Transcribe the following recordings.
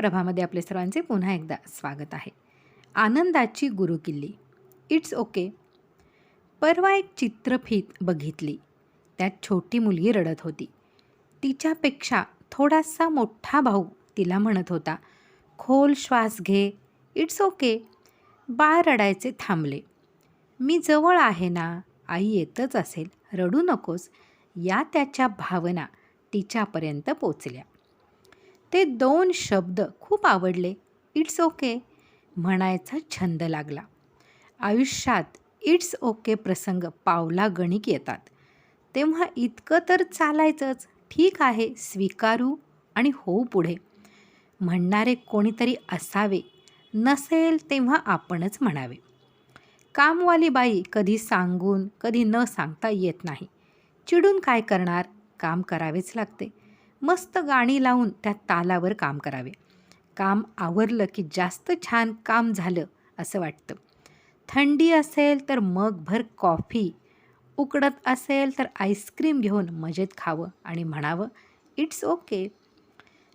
प्रभामध्ये आपले सर्वांचे पुन्हा एकदा स्वागत आहे. आनंदाची गुरुकिल्ली. इट्स ओके परवा एक चित्रफित बघितली. त्यात छोटी मुलगी रडत होती. तिच्यापेक्षा थोडासा मोठा भाऊ तिला म्हणत होता खोल श्वास घे. इट्स ओके बाळ रडायचे थांबले. मी जवळ आहे ना. आई येतच असेल. रडू नकोस. या त्याच्या भावना तिच्यापर्यंत पोचल्या. ते दोन शब्द खूप आवडले. इट्स ओके म्हणायचा छंद लागला. आयुष्यात इट्स ओके प्रसंग पावला गणिक येतात. तेव्हा इतकं तर चालायचंच. ठीक आहे स्वीकारू आणि हो पुढे. म्हणणारे कोणीतरी असावे नसेल तेव्हा आपणच म्हणावे. कामवाली बाई कधी सांगून कधी न सांगता येत नाही. चिडून काय करणार? काम करावेच लागते. मस्त गाणी लावून त्या तालावर काम करावे. काम आवरलं की जास्त छान काम झालं असं वाटतं. थंडी असेल तर मगभर कॉफी उकडत असेल तर आईस्क्रीम घेऊन मजेत खावं आणि म्हणावं इट्स ओके.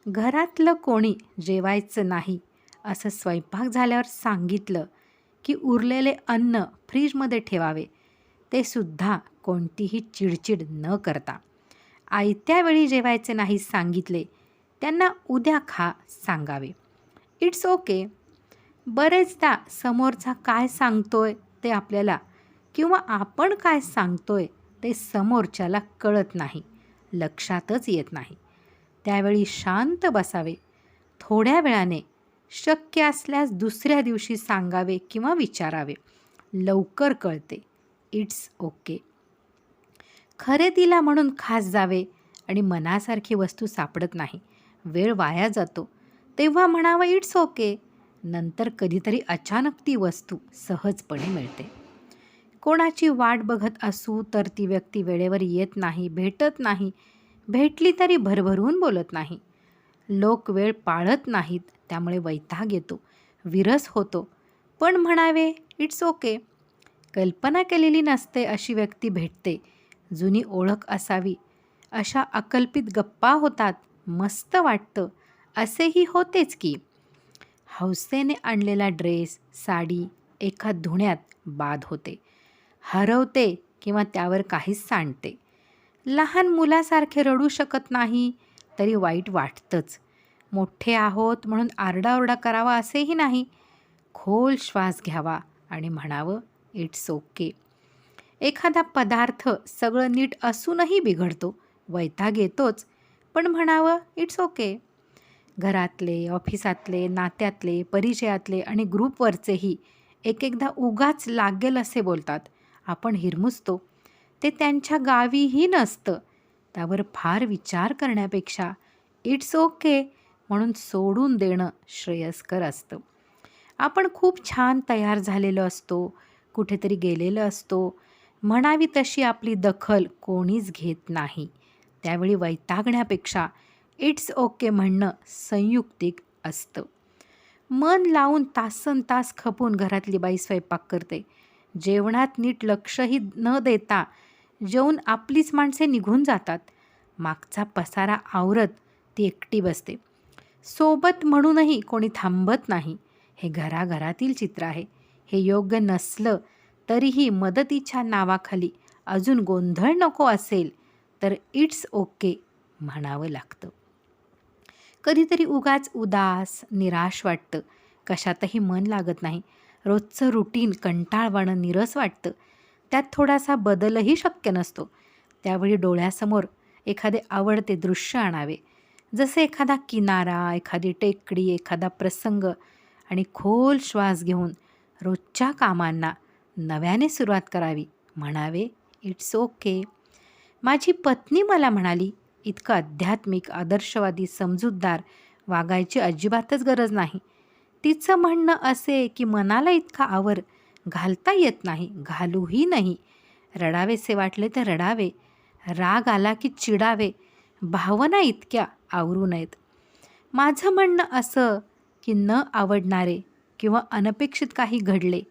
घरातलं कोणी जेवायचं नाही असं स्वयंपाक झाल्यावर सांगितलं की उरलेले अन्न फ्रीजमध्ये ठेवावे. ते सुद्धा कोणतीही चिडचिड न करता. आयत्या वेळी जेवायचे नाही सांगितले. त्यांना उद्या खा सांगावे. It's okay. बरेचदा समोरचा काय सांगतोय ते आपल्याला किंवा आपण काय सांगतोय ते समोरच्याला कळत नाही. लक्षातच येत नाही. त्यावेळी शांत बसावे. थोड्या वेळाने शक्य असल्यास दुसऱ्या दिवशी सांगावे किंवा विचारावे. लवकर कळते. It's okay. खरेदीला म्हणून खास जावे आणि मनासारखी वस्तू सापडत नाही. वेळ वाया जातो. तेव्हा म्हणावं इट्स ओके. नंतर कधीतरी अचानक ती वस्तू सहजपणे मिळते. कोणाची वाट बघत असू तर ती व्यक्ती वेळेवर येत नाही भेटत नाही. भेटली तरी भरभरून बोलत नाही. लोक वेळ पाळत नाहीत त्यामुळे वैताग येतो. विरस होतो. पण म्हणावे इट्स ओके. कल्पना केलेली नसते अशी व्यक्ती भेटते. जुनी ओळख असावी. अशा अकल्पित गप्पा होतात मस्त वाटतं असेही होतेच की. हौसेने आणलेला ड्रेस साडी एका धुण्यात बाद होते. हरवते किंवा त्यावर काहीच सांडते. लहान मुलासारखे रडू शकत नाही तरी वाईट वाटतंच. मोठे आहोत म्हणून आरडाओरडा करावा असेही नाही. खोल श्वास घ्यावा आणि म्हणावं इट्स ओके. एखादा पदार्थ सगळं नीट असूनही बिघडतो वैताग येतोच. पण म्हणावं इट्स ओके घरातले ऑफिसातले नात्यातले परिचयातले आणि ग्रुपवरचेही एक एकदा उगाच लागेल असे बोलतात. आपण हिरमुसतो. ते त्यांच्या गावीही नसतं. त्यावर फार विचार करण्यापेक्षा इट्स ओके म्हणून सोडून देणं श्रेयस्कर असतं. आपण खूप छान तयार झालेलो असतो कुठेतरी गेलेलो असतो म्हणावी तशी आपली दखल कोणीच घेत नाही. त्यावेळी वैतागण्यापेक्षा इट्स ओके म्हणणं संयुक्तिक असतं. मन लावून तासन तास खपून घरातली बाई स्वयंपाक करते. जेवणात नीट लक्षही न देता जेवून आपलीच माणसे निघून जातात. मागचा पसारा आवरत ती एकटी बसते. सोबत म्हणूनही कोणी थांबत नाही. हे घराघरातील चित्र आहे. हे योग्य नसलं तरीही मदतीच्या नावाखाली अजून गोंधळ नको असेल तर इट्स ओके म्हणावं लागतं. कधीतरी उगाच उदास निराश वाटतं. कशातही मन लागत नाही. रोजचं रुटीन कंटाळवाणं निरस वाटतं. त्यात थोडासा बदलही शक्य नसतो. त्यावेळी डोळ्यासमोर एखादे आवडते दृश्य आणावे. जसे एखादा किनारा एखादी टेकडी एखादा प्रसंग आणि खोल श्वास घेऊन रोजच्या कामांना नव्याने सुरुवात करावी. म्हणावे इट्स ओके माझी पत्नी मला म्हणाली इतकं आध्यात्मिक आदर्शवादी समजूतदार वागायची अजिबातच गरज नाही. तिचं म्हणणं असे की मनाला इतका आवर घालता येत नाही घालूही नाही. रडावेसे वाटले तर रडावे. राग आला की चिडावे. भावना इतक्या आवरू नयेत. माझं म्हणणं असं की न आवडणारे किंवा अनपेक्षित काही घडले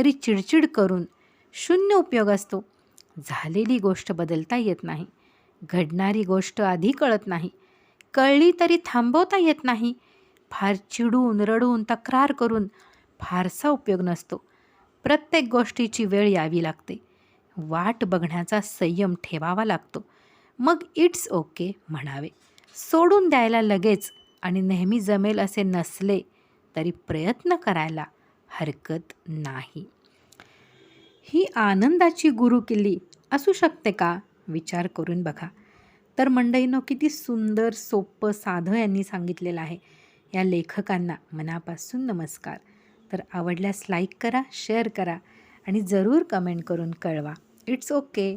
तरी चिडचिड करून शून्य उपयोग असतो. झालेली गोष्ट बदलता येत नाही. घडणारी गोष्ट आधी कळत नाही. कळली तरी थांबवता येत नाही. फार चिडून रडून तक्रार करून फारसा उपयोग नसतो. प्रत्येक गोष्टीची वेळ यावी लागते. वाट बघण्याचा संयम ठेवावा लागतो. मग इट्स ओके म्हणावे. सोडून द्यायला लगेच आणि नेहमी जमेल असे नसले तरी प्रयत्न करायला हरकत नाही. ही आनंदाची गुरुकिल्ली असू शकते का? विचार करून बघा. तर मंडईनं किती सुंदर सोपं साधं यांनी सांगितलेलं आहे. या लेखकांना मनापासून नमस्कार. तर आवडल्यास लाईक करा शेअर करा आणि जरूर कमेंट करून कळवा. It's okay